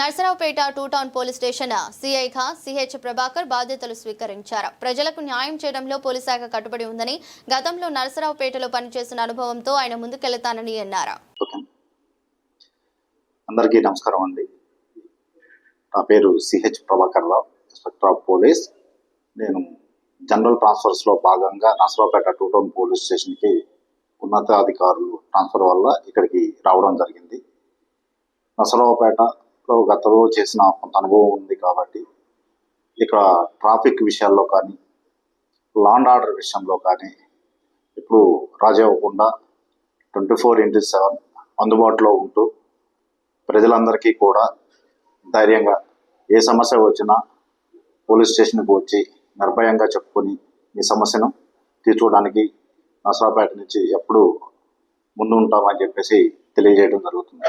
Narasaraopet two town police station సిఐగా C H Prabhakar బాధ్యతలు స్వీకరించారు. ప్రజలకు న్యాయం చేయడంలో పోలీస్ శాఖ కట్టుబడి ఉందని గతంలో నర్సరావుపేటలో పనిచేసిన అనుభవంతో ఆయన ముందుకెళ్తానని అన్నారు. అందరికీ నమస్కారం అండి. నా పేరు C H Prabhakar Rao inspector of police. నేను జనరల్ ట్రాన్స్ఫర్స్లో భాగంగా నర్సరావుపేట టూ టౌన్ పోలీస్ స్టేషన్కి ఉన్నతాధికారులు ట్రాన్స్ఫర్ వల్ల ఇక్కడికి రావడం జరిగింది. లో గతంలో చేసిన కొంత అనుభవం ఉంది కాబట్టి ఇక్కడ ట్రాఫిక్ విషయాల్లో కానీ లాండ్ ఆర్డర్ విషయంలో కానీ ఇప్పుడు రాజీ అవ్వకుండా ట్వంటీ ఫోర్ ఇంటూ సెవెన్ అందుబాటులో ఉంటూ ప్రజలందరికీ కూడా ధైర్యంగా ఏ సమస్య వచ్చినా పోలీస్ స్టేషన్కి వచ్చి నిర్భయంగా చెప్పుకొని మీ సమస్యను తీర్చుకోవడానికి నసరాపేట నుంచి ఎప్పుడు ముందు ఉంటామని చెప్పేసి తెలియజేయడం జరుగుతుంది.